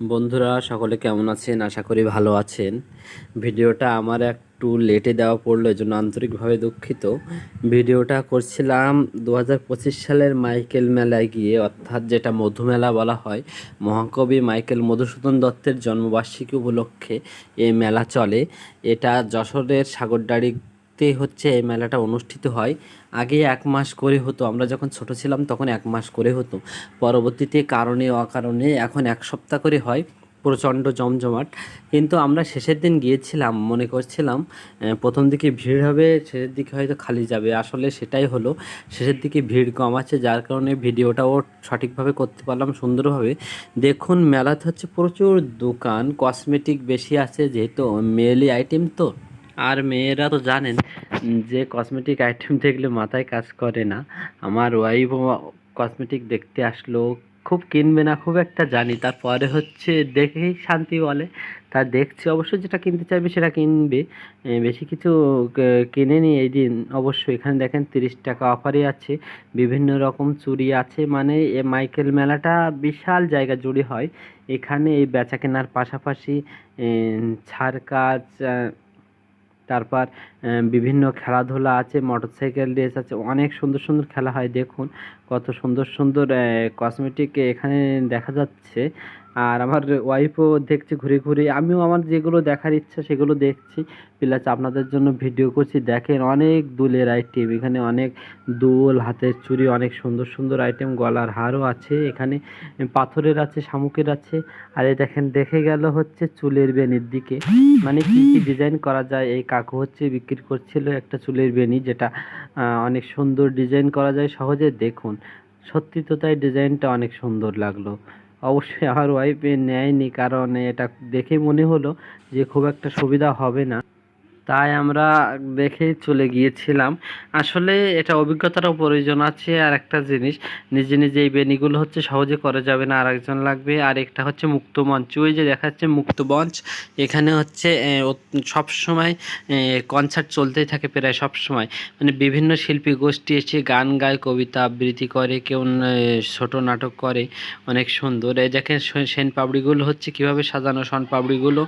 বন্ধুরা, সকলে কেমন আছেন? আশা করি ভালো আছেন। ভিডিওটা আমার একটু লেটে দেওয়া পড়ল, এজন্য আন্তরিকভাবে দুঃখিত। ভিডিওটা করছিলাম দু হাজার পঁচিশ সালের মাইকেল মেলায় গিয়ে, অর্থাৎ যেটা মধুমেলা বলা হয়, মহাকবি মাইকেল মধুসূদন দত্তের জন্মবার্ষিকী উপলক্ষে এই মেলা চলে। এটা যশোরের সাগরদাড়ি তে হচ্ছে এই মেলাটা অনুষ্ঠিত হয়। আগে এক মাস করে হতো, আমরা যখন ছোট ছিলাম তখন এক মাস করে হতো। পরবর্তীতে কারণে অকারণে এখন এক সপ্তাহ করে হয়, প্রচণ্ড জমজমাট। কিন্তু আমরা শেষের দিন গিয়েছিলাম, মনে করছিলাম প্রথম দিকে ভিড় হবে, শেষের দিকে হয়তো খালি যাবে। আসলে সেটাই হলো, শেষের দিকে ভিড় কম আছে, যার কারণে ভিডিওটাও সঠিকভাবে করতে পারলাম সুন্দরভাবে। দেখুন, মেলাতে হচ্ছে প্রচুর দোকান, কসমেটিক বেশি আছে, যেহেতু মেয়েলি আইটেম তো। আর মেয়েরা তো জানেন যে কসমেটিক আইটেম দেখলে মাথায় কাজ করে না। আমার ওয়াইফ কসমেটিক দেখতে আসলো, খুব কিনবে না, খুব একটা জানি। তারপরে হচ্ছে দেখেই শান্তি বলে। তা দেখছি অবশ্য যেটা কিনতে চাইবে সেটা কিনবে। বেশি কিছু কিনে কিনেনি এই দিন অবশ্যই এখানে দেখেন তিরিশ টাকা অফারই আছে। বিভিন্ন রকম চুরি আছে। মানে এ, মাইকেল মেলাটা বিশাল জায়গা জুড়ে হয়। এখানে এই বেচা কেনার পাশাপাশি ছাড় কাজ তারপর বিভিন্ন খেলাধুলা আছে মোটর সাইকেল রেস আছে, অনেক সুন্দর সুন্দর খেলা হয়। দেখুন, কত সুন্দর সুন্দর কসমেটিক এখানে দেখা যাচ্ছে আর আমার ওয়াইফও দেখছে ঘুরে ঘুরে, আমিও আমার যেগুলো দেখার ইচ্ছা সেগুলো দেখছি। প্লাস আপনাদের জন্য ভিডিও করছি, দেখেন অনেক দুলের আইটেম এখানে অনেক দুল, হাতের চুড়ি, অনেক সুন্দর সুন্দর আইটেম গলার হারও আছে, এখানে পাথরের আছে, শামুকের আছে। আর এই দেখেন, দেখে গেল হচ্ছে চুলের বেনির দিকে। মানে কি কি ডিজাইন করা যায়? এই কাকু হচ্ছে বিক্রি করছিল একটা চুলের বেনি যেটা অনেক সুন্দর ডিজাইন করা যায় সহজে। দেখুন, সত্যি তো তাই ডিজাইনটা অনেক সুন্দর লাগল। অবশ্যই আমার ওয়াইফ নেয়নি, কারণ এটা দেখে মনে হলো যে খুব একটা সুবিধা হবে না। তাই আমরা দেখেই চলে গিয়েছিলাম। আসলে এটা অভিজ্ঞতারও প্রয়োজন আছে আর একটা জিনিস। নিজে নিজে এই বেনিগুলো হচ্ছে সহজে করা যাবে না আর একজন লাগবে। আর একটা হচ্ছে মুক্ত মঞ্চ। ওই যে দেখাচ্ছে মুক্ত মঞ্চ। এখানে হচ্ছে সব সময় কনসার্ট চলতেই থাকে প্রায় সব সময়। মানে বিভিন্ন শিল্পী গোষ্ঠী এসে গান গায়, কবিতা আবৃত্তি করে, কেউ ছোট নাটক করে। অনেক সুন্দর। এই দেখেন সেন পাপড়িগুলো হচ্ছে কীভাবে সাজানো, সন পাপড়িগুলো,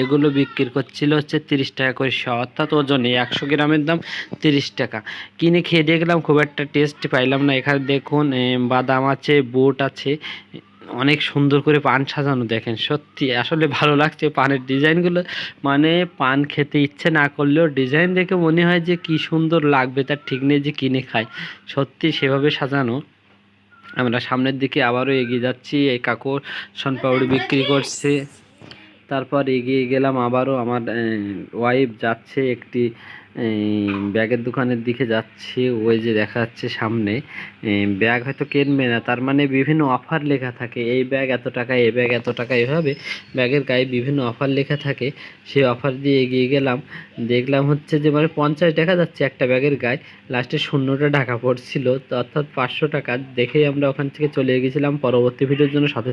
এগুলো বিক্রি করছিল হচ্ছে তিরিশ টাকা করে শ অর্থাৎ ওজনে একশো গ্রামের দাম তিরিশ টাকা। কিনে খেয়ে দেখলাম, খুব একটা টেস্ট পাইলাম না। এখানে দেখুন বাদাম আছে, বুট আছে, অনেক সুন্দর করে পান সাজানো, দেখেন, সত্যি। আসলে ভালো লাগছে পানের ডিজাইনগুলো। মানে পান খেতে ইচ্ছে না করলেও ডিজাইন দেখে মনে হয় যে কি সুন্দর লাগবে, তার ঠিক নেই যে কিনে খায়। সত্যি সেভাবে সাজানো। আমরা সামনের দিকে আবারও এগিয়ে যাচ্ছি, এই কাকুর সনপাউড়ি বিক্রি করছে। তারপর এগিয়ে গেলাম আবারও আমার ওয়াইফ যাচ্ছে একটি ব্যাগের দোকানের দিকে যাচ্ছে, ওই যে দেখা যাচ্ছে সামনে ব্যাগ হয়তো কিনবে না, তার মানে বিভিন্ন অফার লেখা থাকে, এই ব্যাগ এত টাকা, এই ব্যাগ এত টাকা, এভাবে ব্যাগের গায়ে বিভিন্ন অফার লেখা থাকে, সেই অফার দিয়ে এগিয়ে গেলাম, দেখলাম হচ্ছে যে মানে পঞ্চাশ দেখা যাচ্ছে একটা ব্যাগের গায়ে লাস্টে শূন্যটা ঢাকা পড়ছিল অর্থাৎ পাঁচশো টাকা দেখেই আমরা ওখান থেকে চলে গেছিলাম, পরবর্তী ভিডিওর জন্য সাথে